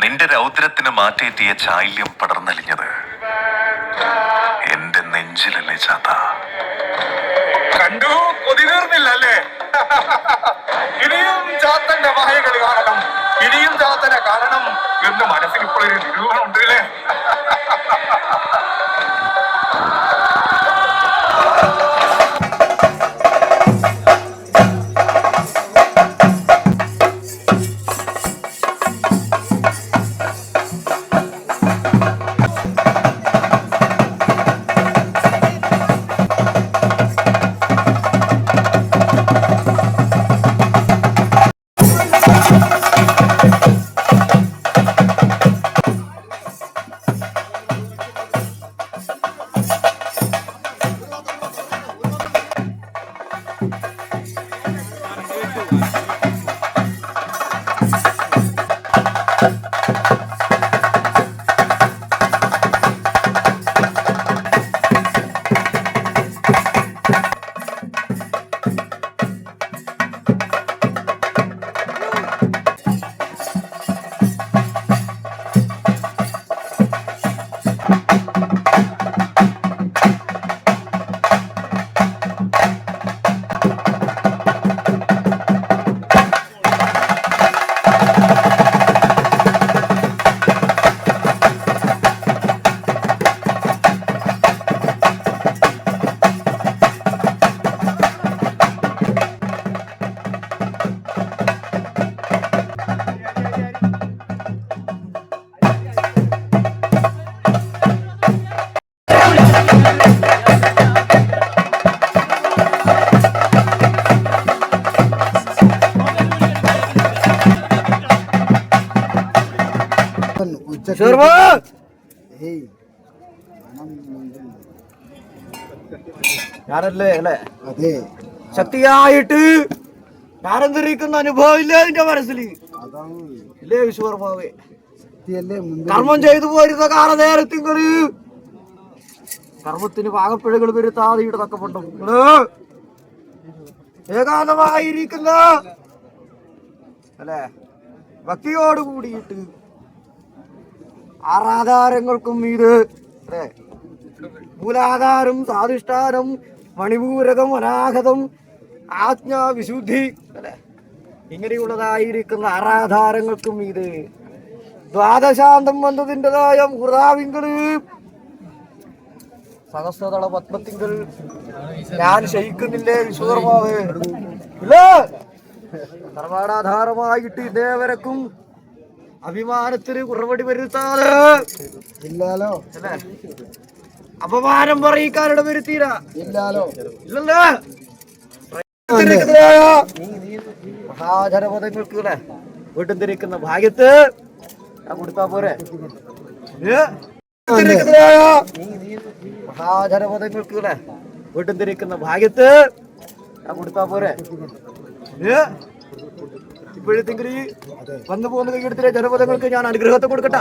നിന്റെ രൗദ്രത്തിന് മാറ്റേറ്റിയ ചാല്യം പടർന്നലിഞ്ഞത് എന്റെ നെഞ്ചിലല്ലേ ചാത്ത? കണ്ടു? കൊതി തീർന്നില്ല അല്ലേ? ഇനിയും ചാത്തന്റെ വായകൾ ഞാനല്ലേ അല്ലേ? അതെ. ശക്തിയായിട്ട് ഞാനെന്തിരിക്കുന്ന? അനുഭവം ഇല്ലേ എന്റെ മനസ്സിൽ ഇല്ലേ വിശ്വർമാവേ കർമ്മം ചെയ്തു പോരുന്ന കാലനേരത്തിങ്കൾ കർമ്മത്തിന് പാകപ്പിഴകൾ വരുത്താതെ ഏകാന്തമായിരിക്കുന്ന അല്ലേ? ഭക്തിയോട് കൂടിയിട്ട് ആറാധാരങ്ങൾക്കും ഇത് അല്ലേ? മൂലാധാരം സാധിഷ്ഠാനം മണിപൂരകം അനാഹതം ആജ്ഞാ വിശുദ്ധി അല്ലെ? ഇങ്ങനെയുള്ളതായിരിക്കുന്ന ആറാധാരങ്ങൾക്കും ഇത്. ദ്വാദശാന്തം വന്നതിന്റെതായ മുഹൃതാവിങ്കൽ സഹസ്രതള പത്മത്തിങ്കൽ ഞാൻ ശയിക്കുന്നില്ലേ വിശ്വകർമാവ്? ഇല്ല. സർവാടാധാരമായിട്ട് ഇതേവരക്കും അഭിമാനത്തിന് കുറവടി വരുത്താതെ ഇല്ലാലോ? അപമാനം പറയിക്കാരുടെ വരുത്തീര ഇല്ലാലോ? ഇല്ലല്ലോ? മഹാജനപദങ്ങൾക്ക് ഇവിടെ വീട്ടും തിരിക്കുന്ന ഭാഗ്യത്ത് ഞാൻ കൊടുത്താ പോരെ? മഹാജനപദങ്ങൾക്ക് ഇവിടെ വീട്ടും തിരിക്കുന്ന ഭാഗ്യത്ത് ഞാൻ കൊടുത്താ പോരെ? ഏ? ഇപ്പോഴത്തെങ്കിൽ വന്നു പോകുന്ന കൈയെടുത്തിലെ ജനപദങ്ങൾക്ക് ഞാൻ അനുഗ്രഹത്തെ കൊടുക്കട്ടെ?